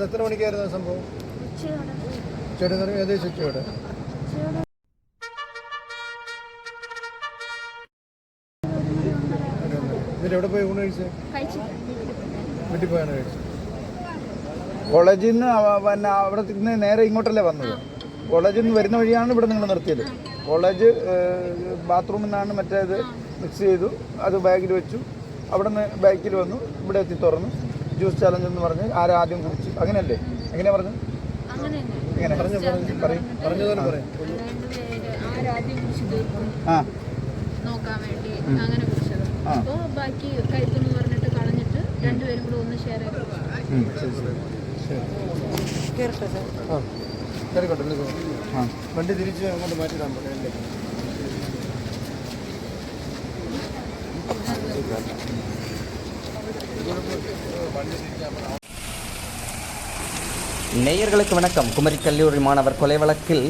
അന്ന് എത്ര മണിക്കായിരുന്നു ആ സംഭവം? ഉച്ചയോടെ എന്ന് പറയുമ്പോൾ ഏകദേശം ഉച്ചയോടെ എന്നിട്ട് എവിടെ പോയി ഊണ് കഴിച്ചത് വീട്ടിൽ പോയാണ് കഴിച്ചത്. കോളേജിൽ നിന്ന് പിന്നെ അവിടെ നിന്ന് നേരെ ഇങ്ങോട്ടല്ലേ വന്നത്? കോളേജിൽ നിന്ന് വരുന്ന വഴിയാണ് ഇവിടെ നിങ്ങൾ നിർത്തിയത്. കോളേജ് ബാത്റൂമിൽ നിന്നാണ് മറ്റേത് മിക്സ് ചെയ്തു. അത് ബാഗിൽ വെച്ചു. അവിടെ നിന്ന് ബാക്കിൽ വന്നു. ഇവിടെ എത്തി തുറന്നു. ജ്യൂസ് ചലഞ്ച് എന്ന് പറഞ്ഞ് ആരാദ്യം ആദ്യം കുടിച്ചു അങ്ങനെയല്ലേ? എങ്ങനെയാ പറഞ്ഞു അങ്ങനെ തന്നെ എങ്ങനെ പറഞ്ഞു പറയും. പറയും ആ. നോക്കാൻ വേണ്ടി അങ്ങനെ കുടിച്ചത് അപ്പോൾ ബാക്കി കഴിക്കുന്നു പറഞ്ഞിട്ട് കളഞ്ഞിട്ട് രണ്ടുപേരും കൂടെ ഒന്ന് ഷെയർ? ആ. വണ്ടി തിരിച്ച് അങ്ങോട്ട് മാറ്റിടാൻ പറയാം நேயர்களுக்கு வணக்கம். குமரி கல்லூரி மாணவர் கொலை வழக்கில்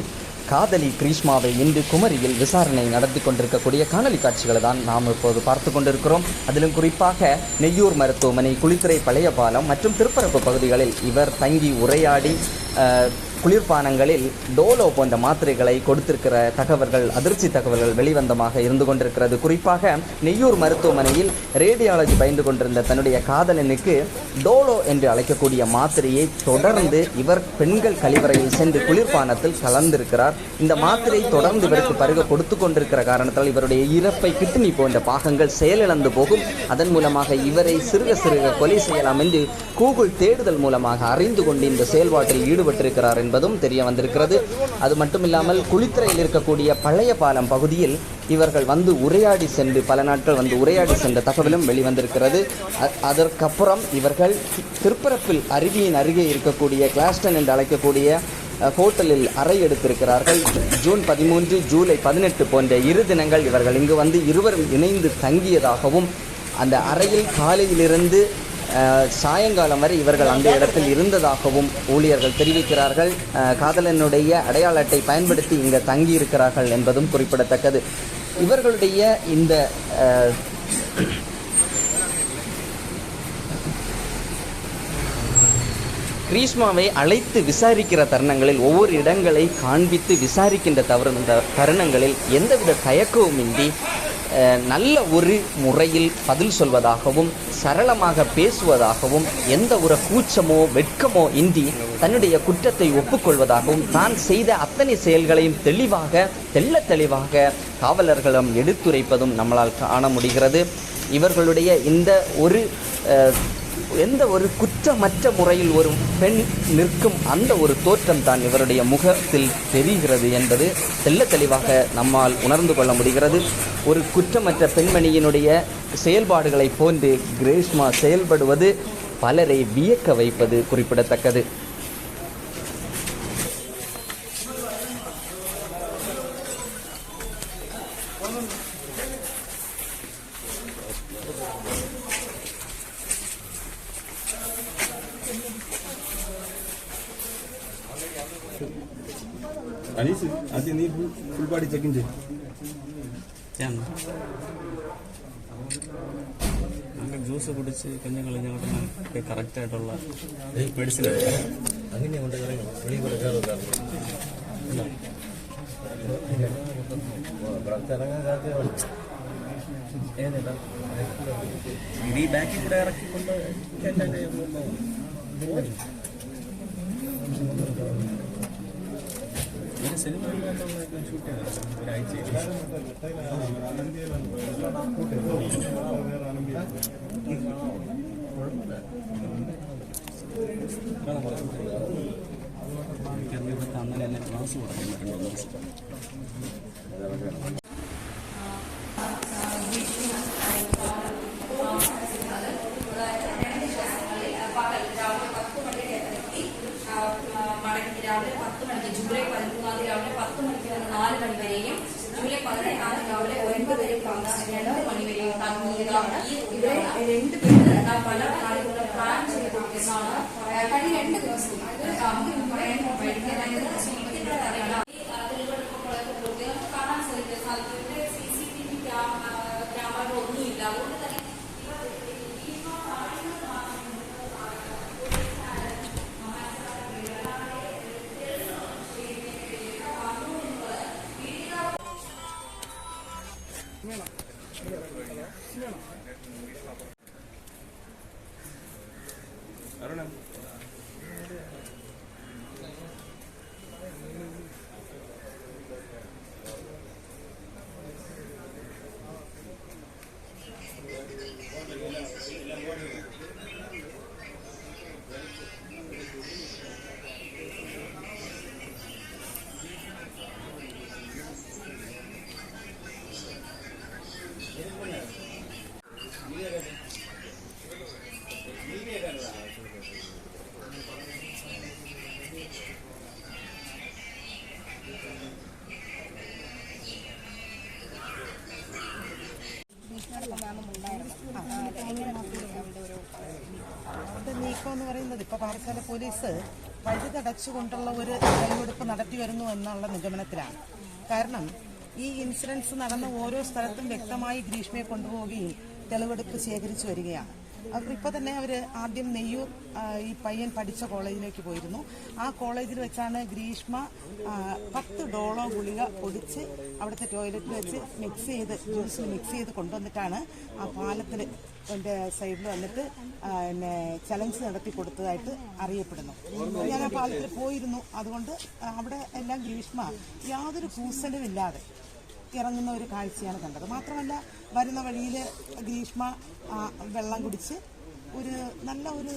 காதலி கிரீஷ்மாவை இன்று குமரியில் விசாரணை நடத்தி கொண்டிருக்கக்கூடிய காணொலி காட்சிகளை தான் நாம் இப்போது பார்த்து கொண்டிருக்கிறோம். அதிலும் குறிப்பாக நெய்யூர் மருத்துவமனை குளித்துறை பழைய பாலம் மற்றும் திருப்பரப்பு பகுதிகளில் இவர் தங்கி உரையாடி குளிர்பானங்களில் டோலோ போன்ற மாத்திரைகளை கொடுத்திருக்கிற தகவல்கள் அதிர்ச்சி தகவல்கள் வெளிவந்தமாக இருந்து கொண்டிருக்கிறது. குறிப்பாக நெய்யூர் மருத்துவமனையில் ரேடியாலஜி பயந்து கொண்டிருந்த தன்னுடைய காதலனுக்கு டோலோ என்று அழைக்கக்கூடிய மாத்திரையை தொடர்ந்து இவர் பெண்கள் கழிவறையில் சென்று குளிர்பானத்தில் கலந்திருக்கிறார். இந்த மாத்திரை தொடர்ந்து இவருக்கு பருக கொடுத்து கொண்டிருக்கிற காரணத்தால் இவருடைய இறப்பை கிட்னி போன்ற பாகங்கள் செயலிழந்து போகும். அதன் மூலமாக இவரை சிறுக சிறுக கொலை செய்யலாம் என்று கூகுள் தேடுதல் மூலமாக அறிந்து கொண்டு இந்த செயல்பாட்டில் ஈடுபட்டிருக்கிறார் என்பதும் தெரிய வந்திருக்கிறது. அது மட்டுமில்லாமல் குளித்துறையில் இருக்கக்கூடிய பழைய பாலம் பகுதியில் இவர்கள் வந்து உரையாடி சென்று பல நாட்கள் வந்து உரையாடி சென்ற தகவலும் வெளிவந்திருக்கிறது. அதற்கப்புறம் இவர்கள் திருப்பரப்பில் அருவியின் அருகே இருக்கக்கூடிய கிளாஸ்டன் என்று அழைக்கக்கூடிய ஹோட்டலில் அறை எடுத்திருக்கிறார்கள். ஜூன் பதிமூன்று ஜூலை பதினெட்டு போன்ற இரு தினங்கள் இவர்கள் இங்கு வந்து இருவரும் இணைந்து தங்கியதாகவும் அந்த அறையில் காலையிலிருந்து சாயங்காலம் வரை இவர்கள் அந்த இடத்தில் இருந்ததாகவும் ஊழியர்கள் தெரிவிக்கிறார்கள். காதலனுடைய அடையாள அட்டை பயன்படுத்தி இங்கு தங்கியிருக்கிறார்கள் என்பதும் குறிப்பிடத்தக்கது. இவர்களுடைய இந்த அஹ், கிரீஷ்மாவை அழைத்து விசாரிக்கிற தருணங்களில் ஒவ்வொரு இடங்களை காண்பித்து விசாரிக்கின்ற தவறு இந்த தருணங்களில் எந்தவித தயக்கவுமின்றி அஹ், நல்ல ஒரு முறையில் பதில் சொல்வதாகவும் சரளமாக பேசுவதாகவும் எந்த ஒரு கூச்சமோ வெட்கமோ இன்றி தன்னுடைய குற்றத்தை ஒப்புக்கொள்வதாகவும் தான் செய்த அத்தனை செயல்களையும் தெளிவாக தெள்ள தெளிவாக காவலர்களிடம் எடுத்துரைப்பதும் நம்மளால் காண முடிகிறது. இவர்களுடைய இந்த ஒரு எந்த ஒரு குற்றமற்ற முறையில் ஒரு பெண் நிற்கும் அந்த ஒரு தோற்றம் தான் இவருடைய முகத்தில் தெரிகிறது என்பது தெல்ல தெளிவாக நம்மால் உணர்ந்து கொள்ள முடிகிறது. ஒரு குற்றமற்ற பெண்மணியினுடைய செயல்பாடுகளைப் போன்று கிரேஷ்மா செயல்படுவது பலரை வியக்க வைப்பது குறிப்பிடத்தக்கது. അനീസ് ആദ്യം നീ ഫുൾ ബോഡി ചെക്കിങ് ചെയ്യും. അങ്ങനെ ജ്യൂസ് കുടിച്ച് കഞ്ഞി കളഞ്ഞ കറക്റ്റ് ആയിട്ടുള്ള മെഡിസിൻ അങ്ങനെ ഈ ബാക്കിൽ കൂടെ ഇറക്കിക്കൊണ്ട് അന്നലെ എന്നെ ക്ലാസ് തുടങ്ങി இருக்காங்க இவரே ரெண்டு பேரும் பல പാറശാല പോലീസ് വഴിതടച്ചുകൊണ്ടുള്ള ഒരു തെളിവെടുപ്പ് നടത്തി വരുന്നു എന്നുള്ള നിഗമനത്തിലാണ്. കാരണം ഈ ഇൻസിഡൻസ് നടന്ന ഓരോ സ്ഥലത്തും വ്യക്തമായി ഗ്രീഷ്മയെ കൊണ്ടുപോവുകയും തെളിവെടുപ്പ് ശേഖരിച്ചു വരികയാണ്. ഇപ്പോൾ തന്നെ അവർ ആദ്യം നെയ്യൂർ ഈ പയ്യൻ പഠിച്ച കോളേജിലേക്ക് പോയിരുന്നു. ആ കോളേജിൽ വെച്ചാണ് ഗ്രീഷ്മ പത്ത് ഡോളോ ഗുളിക പൊടിച്ച് അവിടുത്തെ ടോയ്ലറ്റിൽ വെച്ച് മിക്സ് ചെയ്ത് ജ്യൂസിൽ മിക്സ് ചെയ്ത് കൊണ്ടുവന്നിട്ടാണ് ആ പാലത്തിൽ എന്റെ സൈഡിൽ വന്നിട്ട് പിന്നെ ചലഞ്ച് നടത്തി കൊടുത്തതായിട്ട് അറിയപ്പെടുന്നു. ഞാൻ ആ പാലത്തിൽ പോയിരുന്നു. അതുകൊണ്ട് അവിടെ എല്ലാം ഗ്രീഷ്മ. യാതൊരു കൂസലുമില്ലാതെ ഇറങ്ങുന്ന ഒരു കാഴ്ചയാണ് കണ്ടത്. മാത്രമല്ല വരുന്ന വഴിയിൽ ഗ്രീഷ്മ വെള്ളം കുടിച്ച് ഒരു നല്ല ഒരു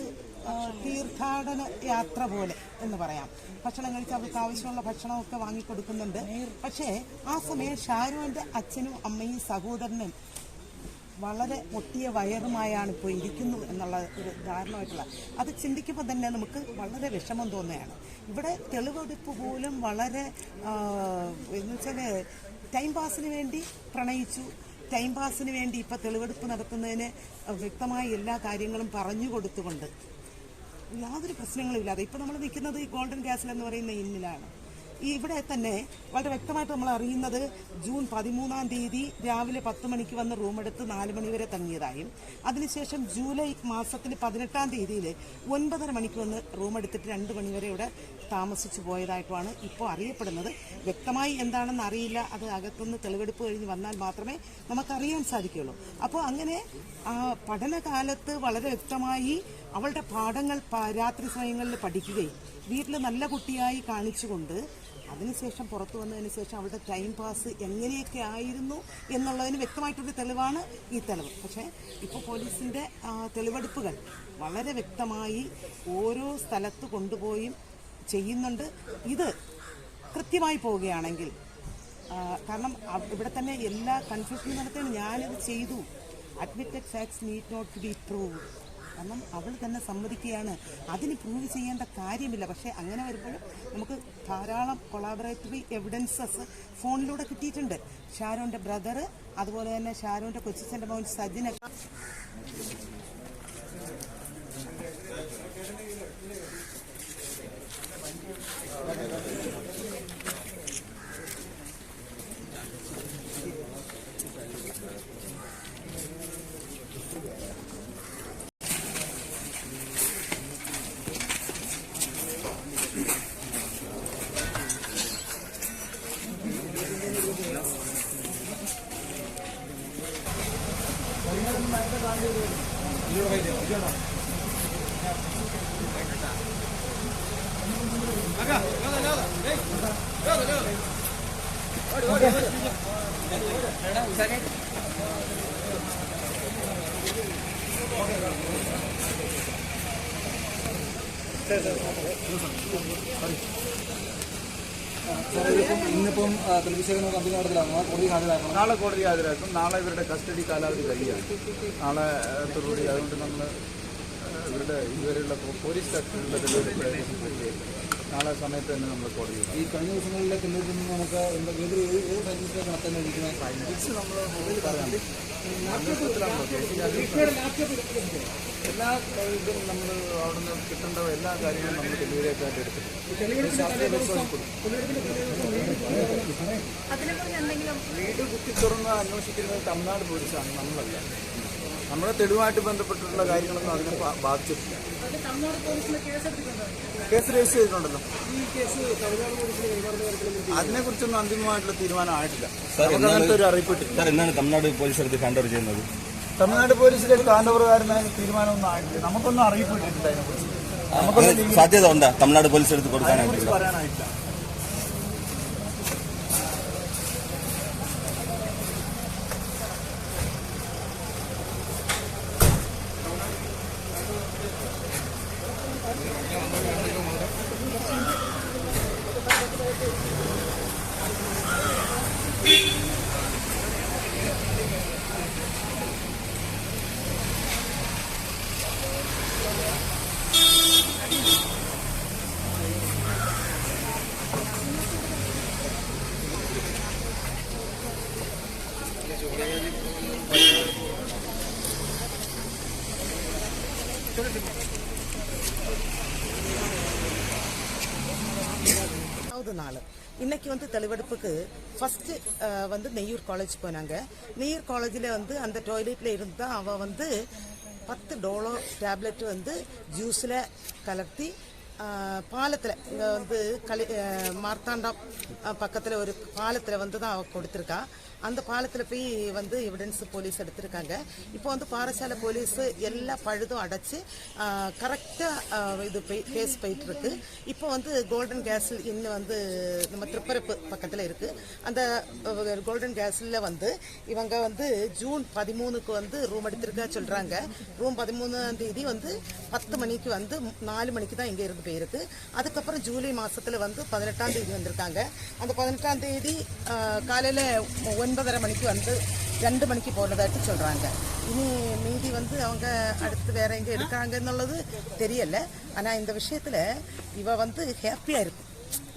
തീർത്ഥാടന യാത്ര പോലെ എന്ന് പറയാം. ഭക്ഷണം കഴിച്ച് അവർക്ക് ആവശ്യമുള്ള ഭക്ഷണമൊക്കെ വാങ്ങിക്കൊടുക്കുന്നുണ്ട്. പക്ഷേ ആ സമയം ഷാരുവിന്റെ അച്ഛനും അമ്മയും സഹോദരനും വളരെ പൊട്ടിയ വയറുമായാണ് ഇപ്പോൾ ഇരിക്കുന്നു എന്നുള്ള ഒരു ധാരണമായിട്ടുള്ള അത് ചിന്തിക്കുമ്പോൾ തന്നെ നമുക്ക് വളരെ വിഷമം തോന്നുകയാണ്. ഇവിടെ തെളിവെടുപ്പ് പോലും വളരെ എന്ന് വെച്ചാൽ ടൈം പാസിന് വേണ്ടി പ്രണയിച്ചു. ടൈം പാസിന് വേണ്ടി ഇപ്പോൾ തെളിവെടുപ്പ് നടത്തുന്നതിന് വ്യക്തമായ എല്ലാ കാര്യങ്ങളും പറഞ്ഞു കൊടുത്തുകൊണ്ട് യാതൊരു പ്രശ്നങ്ങളും ഇല്ലാതെ ഇപ്പോൾ നമ്മൾ നിൽക്കുന്നത് ഈ ഗോൾഡൻ ഗ്യാസിൽ എന്ന് പറയുന്ന ഇന്നിലാണ്. ഇവിടെ തന്നെ വളരെ വ്യക്തമായിട്ട് നമ്മൾ അറിയുന്നത് ജൂൺ പതിമൂന്നാം തീയതി രാവിലെ പത്ത് മണിക്ക് വന്ന് റൂമെടുത്ത് നാല് മണി വരെ തങ്ങിയതായും. അതിനുശേഷം ജൂലൈ മാസത്തിൽ പതിനെട്ടാം തീയതിയിൽ ഒൻപതര മണിക്ക് വന്ന് റൂമെടുത്തിട്ട് രണ്ട് മണി വരെ ഇവിടെ താമസിച്ചു പോയതായിട്ടുമാണ് ഇപ്പോൾ അറിയപ്പെടുന്നത്. വ്യക്തമായി എന്താണെന്ന് അറിയില്ല. അത് അകത്തുനിന്ന് തെളിവെടുപ്പ് കഴിഞ്ഞ് വന്നാൽ മാത്രമേ നമുക്കറിയാൻ സാധിക്കുകയുള്ളൂ. അപ്പോൾ അങ്ങനെ പഠനകാലത്ത് വളരെ വ്യക്തമായി അവളുടെ പാഠങ്ങൾ രാത്രി സമയങ്ങളിൽ പഠിക്കുകയും വീട്ടിൽ നല്ല കുട്ടിയായി കാണിച്ചുകൊണ്ട് അതിനുശേഷം പുറത്തു വന്നതിന് ശേഷം അവളുടെ ടൈം പാസ് എങ്ങനെയൊക്കെ ആയിരുന്നു എന്നുള്ളതിന് വ്യക്തമായിട്ടൊരു തെളിവാണ് ഈ തെളിവ്. പക്ഷേ ഇപ്പോൾ പോലീസിന്റെ തെളിവെടുപ്പുകൾ വളരെ വ്യക്തമായി ഓരോ സ്ഥലത്ത് കൊണ്ടുപോയും ചെയ്യുന്നുണ്ട്. ഇത് കൃത്യമായി പോവുകയാണെങ്കിൽ കാരണം ഇവിടെ തന്നെ എല്ലാ കൺഫ്യൂഷനും നടത്തിയാണ് ഞാനിത് ചെയ്തു. Admitted facts need not be prove കാരണം അവൾ തന്നെ സമ്മതിക്കുകയാണ്. അതിന് പ്രൂവ് ചെയ്യേണ്ട കാര്യമില്ല. പക്ഷേ അങ്ങനെ വരുമ്പോൾ നമുക്ക് ധാരാളം കൊളാബറേറ്ററി എവിഡൻസസ് ഫോണിലൂടെ കിട്ടിയിട്ടുണ്ട്. ഷാരോന്റെ ബ്രദർ അതുപോലെ തന്നെ ഷാരോന്റെ കൊച്ചിച്ചന്റെ മോൻ സജിനൊക്കെ ಸರಿ ഇന്നിപ്പം തെളിവിശേഖരണ കമ്പനി നടത്തിലാണ് കോടതി ഹാജരാക്കണം നാളെ കോടതി ഹാജരാക്കും. നാളെ ഇവരുടെ കസ്റ്റഡി കാലാവധി കഴിയാണ്. നാളെ തൊടുകൂടി അതുകൊണ്ട് നമ്മൾ ഇവരുടെ ഇതുവരെയുള്ള പോലീസ് നാളെ സമയത്ത് തന്നെ നമ്മൾ കോടതി ഈ കഴിഞ്ഞ ദിവസങ്ങളിലെ തെളിവിൽ നിന്ന് നമുക്ക് എന്താ ഏത് ഏത് സൈന്റിസ്റ്റിനെ നടത്താൻ കഴിക്കുന്ന സയന്റിസ്റ്റ് നമ്മൾ പറയാം. എല്ലാ ഇതും നമ്മൾ അവിടുന്ന് കിട്ടേണ്ട എല്ലാ കാര്യങ്ങളും നമ്മൾ ഡെലിവറിയാക്കാൻ എടുത്തിട്ടുണ്ട് വീട് കുത്തി തുറന്ന് അന്വേഷിക്കുന്നത് തമിഴ്നാട് പോലീസാണ് നമ്മളല്ല. നമ്മുടെ തെളിവുമായിട്ട് ബന്ധപ്പെട്ടിട്ടുള്ള കാര്യങ്ങളൊന്നും അതിനെ ബാധിച്ചിട്ടില്ല. കേസ് രജിസ്റ്റർ ചെയ്തിട്ടുണ്ടല്ലോ. അതിനെ കുറിച്ചൊന്നും അന്തിമമായിട്ടുള്ള തീരുമാനം ആയിട്ടില്ല. അങ്ങനത്തെ ഒരു അറിയിപ്പിട്ടില്ല സാർ എന്നാണ് തമിഴ്നാട് പോലീസ് എടുത്ത് ഹാൻഡ് ഓവർ ചെയ്യുന്നത്? തമിഴ്നാട് പോലീസിലെ കാന്തപുരകാരന് തീരുമാനമൊന്നും ആയിട്ടില്ല. നമുക്കൊന്നും അറിയിപ്പെട്ടിട്ടില്ല അതിനെക്കുറിച്ച്. നമുക്കൊന്നും സാധ്യത ഉണ്ടോ? തമിഴ്നാട് പോലീസ് എടുത്ത് കൊടുക്കാനായിട്ട് പറയാനായിട്ടില്ല. ரெண்டாவது நாள். இன்னைக்கு வந்து தெளிவெடுப்புக்கு ஃபஸ்ட்டு வந்து நெய்யூர் காலேஜ் போனாங்க. நெய்யூர் காலேஜில் வந்து அந்த டாய்லெட்டில் இருந்து தான் அவள் வந்து பத்து டோலோ டேப்லெட் வந்து ஜூஸில் கலர்த்தி பாலத்தில் இங்கே வந்து களி மார்த்தாண்டம் பக்கத்தில் ஒரு பாலத்தில் வந்து தான் அவள் கொடுத்துருக்கா. அந்த பாலத்தில் போய் வந்து எவிடன்ஸ் போலீஸ் எடுத்திருக்காங்க. இப்போ வந்து பாரசாலை போலீஸ் எல்லா பழுதும் அடைச்சி கரெக்டாக இது கேஸ் போயிட்டு இருக்கு இப்போ வந்து கோல்டன் கேஸில் இன்னும் வந்து நம்ம திருப்பரப்பு பக்கத்தில் இருக்கு. அந்த கோல்டன் கேஸில் வந்து இவங்க வந்து ஜூன் பதிமூணுக்கு வந்து ரூம் எடுத்திருக்கா சொல்கிறாங்க ரூம் பதிமூணாம் தேதி வந்து பத்து மணிக்கு வந்து நாலு மணிக்கு தான் இங்கே இருந்து போயிருக்கு. அதுக்கப்புறம் ஜூலை மாதத்தில் வந்து பதினெட்டாம் தேதி வந்திருக்காங்க. அந்த பதினெட்டாம் தேதி காலையில் ஒன் ஒன்பதரை மணிக்கு வந்து ரெண்டு மணிக்கு போனதாയിട്ട് சொல்கிறாங்க இனி மீதி வந்து அவங்க அடுத்து வேற எங்கே எடுக்கிறாங்க எന്നുള്ളത് தெரியலை. ஆனால் இந்த விஷயத்தில் இவ வந்து ஹாப்பியாக இருக்கும்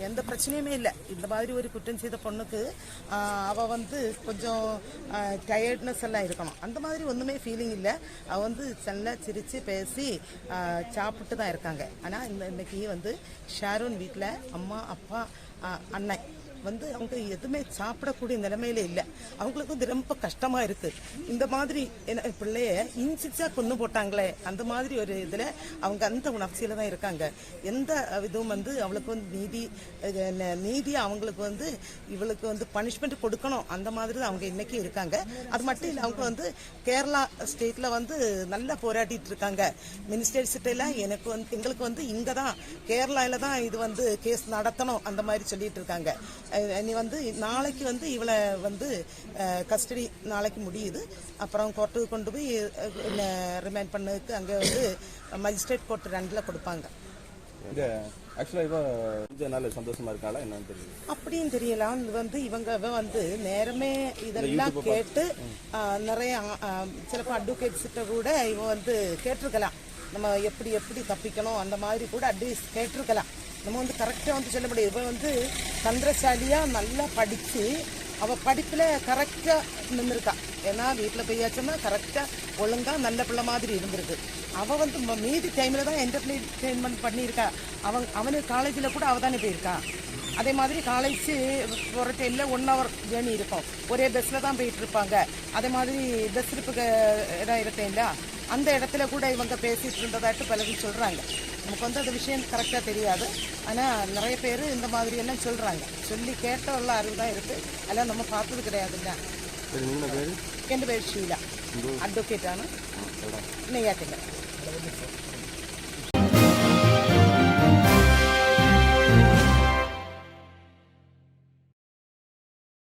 எந்த பிரச்சனையுமே இல்லை. இந்த மாதிரி ஒரு குற்றம் செய்த பொண்ணுக்கு அவள் வந்து கொஞ்சம் டயர்ட்னஸ் எல்லாம் இருக்கணும். அந்த மாதிரி ஒன்றுமே ஃபீலிங் இல்லை. அவள் வந்து நல்லா சிரித்து பேசி சாப்பிட்டு தான் இருக்காங்க. ஆனால் இந்த இன்றைக்கி வந்து ஷாரூன் வீட்டில் அம்மா அப்பா அண்ணன். வந்து அவங்க எதுவுமே சாப்பிடக்கூடிய நிலைமையில இல்லை. அவங்களுக்கு வந்து ரொம்ப கஷ்டமா இருக்கு. இந்த மாதிரி என்ன பிள்ளைய இன்சிச்சா கொண்டு போட்டாங்களே அந்த மாதிரி ஒரு இதுல அவங்க அந்த உணர்ச்சியில தான் இருக்காங்க. எந்த இதுவும் வந்து அவளுக்கு வந்து நீதி நீதி அவங்களுக்கு வந்து இவளுக்கு வந்து பனிஷ்மெண்ட் கொடுக்கணும். அந்த மாதிரி தான் அவங்க இன்னைக்கு இருக்காங்க. அது மட்டும் இல்லை அவங்க வந்து கேரளா ஸ்டேட்ல வந்து நல்லா போராடிட்டு இருக்காங்க. மினிஸ்டர்ஸ்கிட்ட எனக்கு வந்து எங்களுக்கு வந்து இங்க தான் கேரளால தான் இது வந்து கேஸ் நடத்தணும் அந்த மாதிரி சொல்லிட்டு இருக்காங்க. இனி வந்து நாளைக்கு வந்து இவளை வந்து கஸ்டடி நாளைக்கு முடியுது. அப்புறம் கோர்ட்டுக்கு கொண்டு போய் ரிமைண்ட் பண்ணதுக்கு அங்கே வந்து மஜிஸ்ட்ரேட் கோர்ட் ரெண்டில் கொடுப்பாங்க. இந்த ஆக்சுவலா இவ கொஞ்ச நாள் சந்தோஷமா இருக்காளா என்னன்னு தெரியல. அப்படின்னு தெரியலாம் இது வந்து இவங்க இவ வந்து நேரமே இதெல்லாம் கேட்டு நிறைய சிலப்போ அட்வொகேட்ஸ்கிட்ட கூட இவ வந்து கேட்டிருக்கலாம். நம்ம எப்படி எப்படி தப்பிக்கணும் அந்த மாதிரி கூட அட்வைஸ் கேட்டிருக்கலாம். நம்ம வந்து கரெக்டாக வந்து சொல்ல முடியாது. இவன் வந்து தந்திரசாலியாக நல்லா படித்து அவள் படிப்பில் கரெக்டாக நின்றுருக்கா ஏன்னா வீட்டில் போயாச்சுன்னா கரெக்டாக ஒழுங்காக நல்ல பிள்ளை மாதிரி இருந்திருக்கு. அவள் வந்து ம- மீதி டைமில் தான் என்டர்டெயின்மெண்ட் பண்ணியிருக்கா. அவன் அவனு காலேஜில் கூட அவள் தானே போயிருக்கா. அதே மாதிரி காலேஜ் போகிற டைமில் ஒன் ஹவர் ஜேர்னி இருக்கும். ஒரே பஸ்ஸில் தான் போயிட்டு இருப்பாங்க. அதே மாதிரி பஸ் இருப்புக்கு இடம் இருக்கேன்ல அந்த இடத்துல கூட இவங்க பேசிட்டு இருந்ததாட்டு பலரும் சொல்கிறாங்க நமக்கு வந்து அந்த விஷயம் கரெக்டாக தெரியாது ஆனால் நிறைய பேர் இந்த மாதிரி எல்லாம் சொல்கிறாங்க சொல்லி கேட்ட உள்ள அறிவு தான் இருக்குது அதெல்லாம் நம்ம பார்த்தது கிடையாதுல்ல சரி നിങ്ങളുടെ പേര് എൻ്റെ പേര് ഷീല അഡ്വക്കേറ്റാണ് നെയ്യാറ്റിൻ്റെ